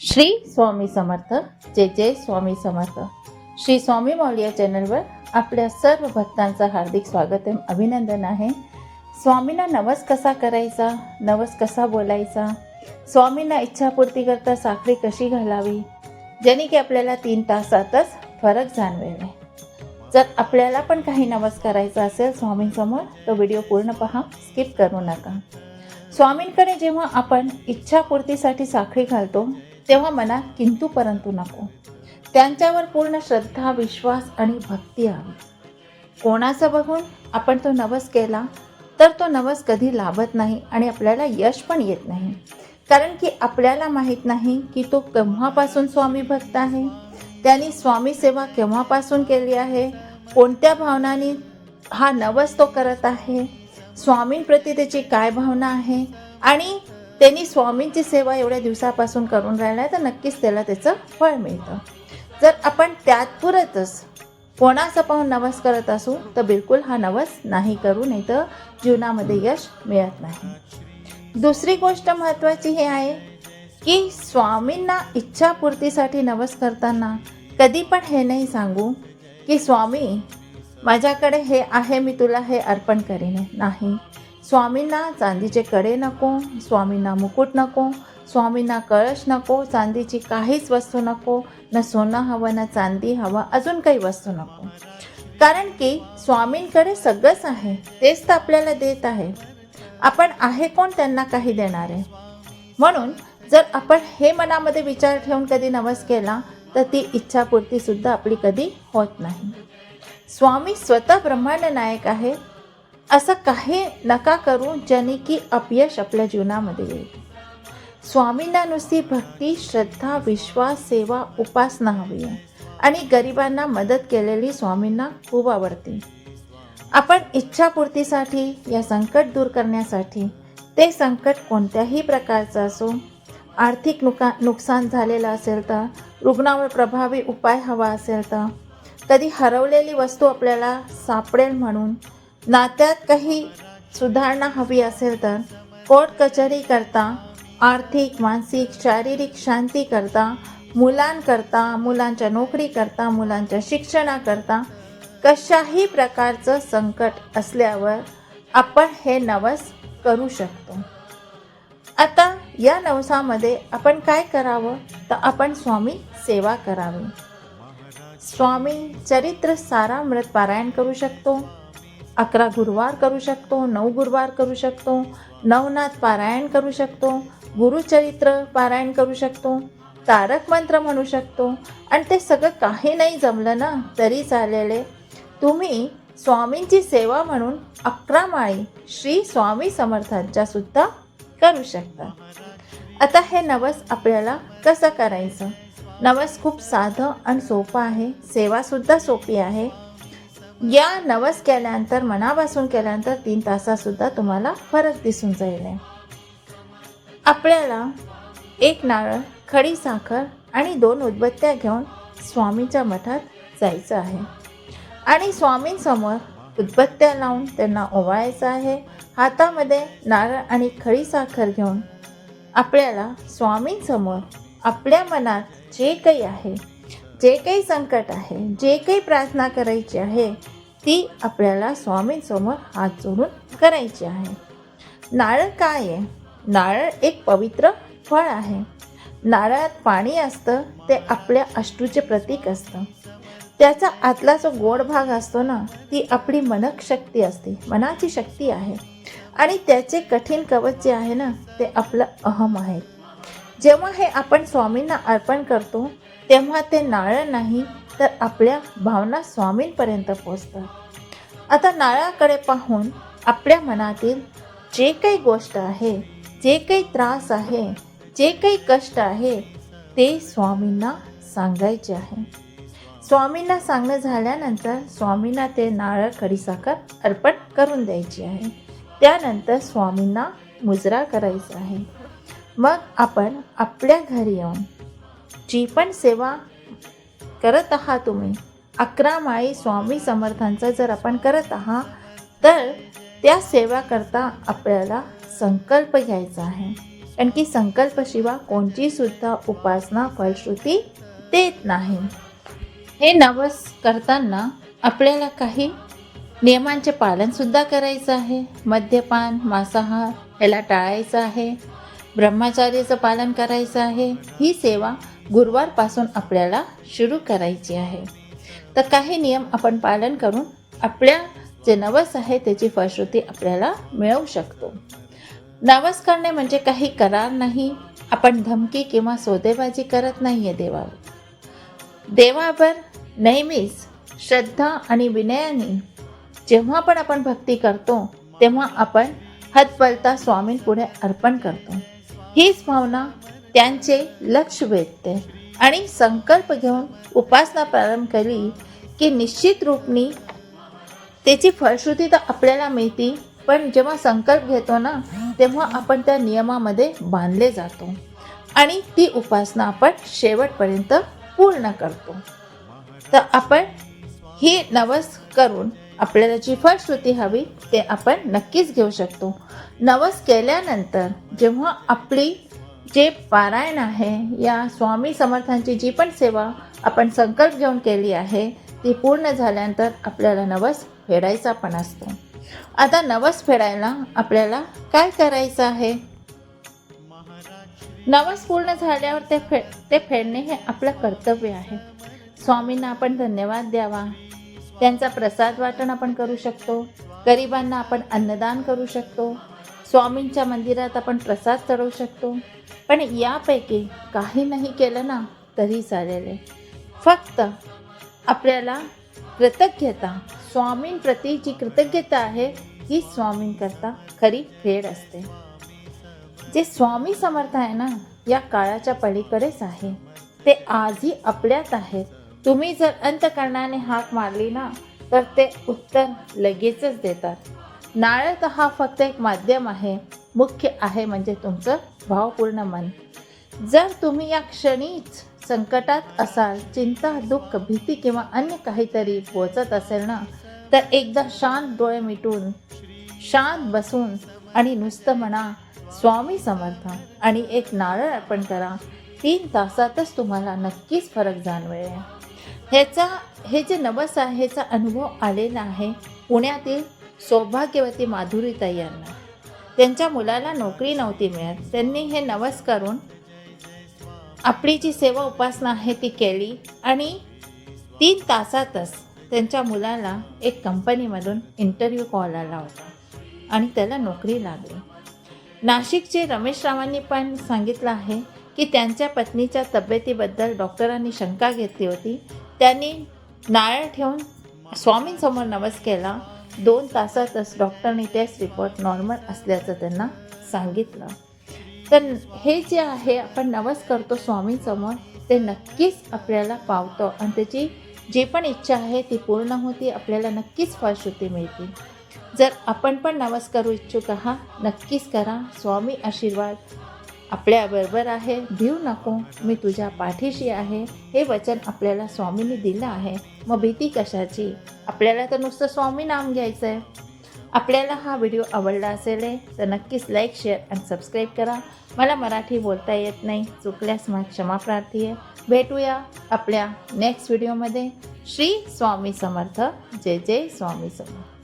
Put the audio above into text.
श्री स्वामी समर्थ. जय जय स्वामी समर्थ. श्री स्वामी मौली या चॅनलवर आपल्या सर्व भक्तांचं हार्दिक स्वागत आहे अभिनंदन आहे. स्वामींना नवस कसा करायचा? नवस कसा बोलायचा? स्वामींना इच्छापूर्ती करता साखळी कशी घालावी? ज्याने की आपल्याला तीन तासातच फरक जाणवेल. जर आपल्याला पण काही नवस करायचा असेल स्वामींसमोर तो व्हिडिओ पूर्ण पहा स्किप करू नका. स्वामींकडे जेव्हा आपण इच्छापूर्तीसाठी साखळी घालतो तेव्हा मनात किंतू परंतु नको. त्यांच्यावर पूर्ण श्रद्धा विश्वास आणि भक्ती हवी कोणाचं बघून आपण तो नवस केला तर तो नवस कधी लाभत नाही आणि आपल्याला यश पण येत नाही. कारण की आपल्याला माहीत नाही की तो केव्हापासून स्वामी भक्त आहे त्यांनी स्वामी सेवा केव्हापासून केली आहे कोणत्या भावनाने हा नवस तो करत आहे स्वामींप्रती त्याची काय भावना आहे आणि त्यांनी स्वामींची सेवा एवढ्या दिवसापासून करून राहिला तर नक्कीच त्याला त्याचं फळ मिळतं. जर आपण त्यात पुरतच कोणाचं पाहून नवस करत असू तर बिलकुल हा नवस नाही करू नाही तर जीवनामध्ये यश मिळत नाही. दुसरी गोष्ट महत्त्वाची हे आहे की स्वामींना इच्छापूर्तीसाठी नवस करताना कधी पण हे नाही सांगू की स्वामी माझ्याकडे हे आहे मी तुला हे अर्पण करीन. नाही. स्वामींना चांदीचे कडे नको स्वामींना मुकुट नको स्वामींना कळश नको चांदीची काहीच वस्तू नको न सोनं हवं ना चांदी हवं अजून काही वस्तू नको कारण की स्वामींकडे सगळंच आहे तेच तर आपल्याला देत आहे आपण आहे कोण त्यांना काही देणार आहे म्हणून जर आपण हे मनामध्ये विचार ठेवून कधी नवस केला तर ती इच्छापूर्तीसुद्धा आपली कधी होत नाही स्वामी स्वतः ब्रह्मांड नायक आहे असं काही नका करू ज्याने की अपयश आपल्या जीवनामध्ये येईल. स्वामींना नुसती भक्ती श्रद्धा विश्वास सेवा उपासना हवी आहे. आणि गरिबांना मदत केलेली स्वामींना खूप आवडते. आपण इच्छापूर्तीसाठी या संकट दूर करण्यासाठी ते संकट कोणत्याही प्रकारचं असो आर्थिक नुका नुकसान झालेलं असेल तर रुग्णावर प्रभावी उपाय हवा असेल तर कधी हरवलेली वस्तू आपल्याला सापडेल म्हणून नात्यात काही सुधारणा हवी असेल तर कोर्ट कचेरी करता आर्थिक मानसिक शारीरिक शांती करता मुलांकरता मुलांच्या नोकरी करता मुलांच्या शिक्षणाकरता कशाही प्रकारचं संकट असल्यावर आपण हे नवस करू शकतो. आता या नवसामध्ये आपण काय करावं? तर आपण स्वामी सेवा करावी. स्वामी चरित्र सारामृत पारायण करू शकतो. अकरा गुरुवार करू शकतो नऊ गुरुवार करू शकतो नवनाथ पारायण करू शकतो गुरुचरित्र पारायण करू शकतो तारक मंत्र म्हणू शकतो. आणि ते सगळं काही नाही जमलं ना तरी चालेले. तुम्ही स्वामींची सेवा म्हणून अकरा माळी श्री स्वामी समर्थांच्या सुद्धा करू शकता. आता हे नवस आपल्याला कसं करायचं? नवस खूप साधं आणि सोपं आहे. सेवासुद्धा सोपी आहे. या नवस केल्यानंतर मनापासून केल्यानंतर तीन तासासुद्धा तुम्हाला फरक दिसून जाईल. आपल्याला एक नारळ खडी साखर आणि दोन उदबत्त्या घेऊन स्वामीच्या मठात जायचं आहे. आणि स्वामींसमोर उदबत्त्या लावून त्यांना ओवाळायचं आहे. हातामध्ये नारळ आणि खडी साखर घेऊन आपल्याला स्वामींसमोर आपल्या मनात जे काही आहे जे काही संकट आहे जे काही प्रार्थना करायची आहे ती आपल्याला स्वामींसमोर हात जोडून करायची आहे. नारळ काय आहे? नारळ एक पवित्र फळ आहे. नारळात पाणी असतं ते आपल्या अष्टूचे प्रतीक असतं. त्याचा आतला जो गोड भाग असतो ना ती आपली मनक शक्ती असते मनाची शक्ती आहे. आणि त्याचे कठीण कवच जे आहे ना ते आपलं अहम आहे. जेव्हा हे आपण स्वामींना अर्पण करतो तेव्हा ते नारळ नाही तर आपल्या भावना स्वामींपर्यंत पोचतात. आता नारळाकडे पाहून आपल्या मनातील जे काही गोष्ट आहे जे काही त्रास आहे जे काही कष्ट आहे ते स्वामींना सांगायचे आहे. स्वामींना सांगणं झाल्यानंतर स्वामींना ते नारळ खडीसाखर अर्पण करून द्यायची आहे. त्यानंतर स्वामींना मुजरा करायचा आहे. मग आपण आपल्या घरी येऊन जी पण सेवा करत आहात तुम्ही अकरा माळी स्वामी समर्थांचं जर आपण करत आहात तर त्या सेवा करता आपल्याला संकल्प घ्यायचा आहे. कारण की संकल्पशिवा कोणची सुद्धा उपासना फलश्रुती देत नाही. हे नवस करताना आपल्याला काही नियमांचे पालनसुद्धा करायचं आहे. मद्यपान मांसाहार याला टाळायचं आहे. ब्रह्मचार्याचं पालन करायचं आहे. ही सेवा गुरुवारपासून आपल्याला सुरू करायची आहे. तर काही नियम आपण पालन करून आपल्या जे नवस आहे त्याची फळश्रुती आपल्याला मिळवू शकतो. नवस करणे म्हणजे काही करार नाही. आपण धमकी किंवा सौदेबाजी करत नाही आहे देवावर. देवावर नेहमीच श्रद्धा आणि विनयाने जेव्हा पण आपण भक्ती करतो तेव्हा आपण हतबलता स्वामींपुढे अर्पण करतो. हीच भावना त्यांचे लक्ष वेधते आणि संकल्प घेऊन उपासना प्रारंभ केली की निश्चित रूपनी त्याची फळश्रुती तर आपल्याला मिळते पण जेव्हा संकल्प घेतो ना तेव्हा आपण त्या नियमामध्ये बांधले जातो आणि ती उपासना आपण शेवटपर्यंत पूर्ण करतो. तर आपण ही नवस करून आपल्याला जी फळश्रुती हवी ते आपण नक्कीच घेऊ शकतो. नवस केल्यानंतर जेव्हा आपली जे पारायण आहे या स्वामी समर्थांची जी पण सेवा आपण संकल्प घेऊन केली आहे ती पूर्ण झाल्यानंतर आपल्याला नवस फेडायचा पण असतो. आता नवस फेडायला आपल्याला काय करायचं आहे? नवस पूर्ण झाल्यावर ते फे ते फेडणे हे आपलं कर्तव्य आहे. स्वामींना आपण धन्यवाद द्यावा. त्यांचा प्रसाद वाटण आपण करू शकतो. गरिबांना आपण अन्नदान करू शकतो. स्वामींच्या मंदिरात आपण प्रसाद चढवू शकतो. पण यापैकी काही नाही केलं ना तरी चालेल. आहे. फक्त आपल्याला कृतज्ञता स्वामींप्रती जी कृतज्ञता आहे ही स्वामींकरता खरी फेड असते. जे स्वामी समर्थ आहे ना या काळाच्या पलीकडेच आहे. ते आजही आपल्यात आहेत. तुम्ही जर अंतकरणाने हाक मारली ना तर ते उत्तर लगेचच देतात. नारळ तर हा फक्त एक माध्यम आहे मुख्य आहे म्हणजे तुमचं भावपूर्ण मन. जर तुम्ही या क्षणीच संकटात असाल चिंता दुःख भीती किंवा अन्य काहीतरी पोचत असेल ना तर एकदा शांत डोळे मिटून शांत बसून आणि नुसतं म्हणा स्वामी समर्थ आणि एक नारळ अर्पण करा. तीन तासातच तुम्हाला नक्कीच फरक जाणवेल. ह्याचा हे जे नवस आहे ह्याचा अनुभव आलेला आहे पुण्यातील सौभाग्यवती माधुरीताई यांना. त्यांच्या मुलाला नोकरी नव्हती मिळत. त्यांनी हे नवस करून आपली जी सेवा उपासना आहे ती केली आणि तीन तासातच त्यांच्या मुलाला एक कंपनीमधून इंटरव्ह्यू कॉल आला होता आणि त्याला नोकरी लागली. नाशिकचे रमेश रावांनी पण सांगितलं आहे की त्यांच्या पत्नीच्या तब्येतीबद्दल डॉक्टरांनी शंका घेतली होती. त्यांनी नारळ ठेवून स्वामींसमोर नवस केला. दोन तासातच डॉक्टरनी टेस्ट रिपोर्ट नॉर्मल असल्याचं त्यांना सांगितलं. तर हे जे आहे आपण नवस करतो स्वामींसमोर ते नक्कीच आपल्याला पावतं आणि त्याची जी पण इच्छा आहे ती पूर्ण होती आपल्याला नक्कीच फळश्रुती मिळते जर आपण पण नवस करू इच्छुक आहात नक्कीच करा. स्वामी आशीर्वाद. आपल्याबरोबर आहे. भिऊ नको. मी तुझ्या पाठीशी आहे. हे वचन आपल्याला स्वामींनी दिलं आहे. मग भीती कशाची? आपल्याला तर नुसतं स्वामी नाम घ्यायचं आहे आपल्याला हा व्हिडिओ आवडला असेल आहे तर नक्कीच लाईक शेअर आणि सबस्क्राईब करा. मला मराठी बोलता येत नाही. चुकल्यास मग क्षमा प्रार्थी आहे. भेटूया आपल्या नेक्स्ट व्हिडिओमध्ये श्री स्वामी समर्थ. जय जय स्वामी समर्थ.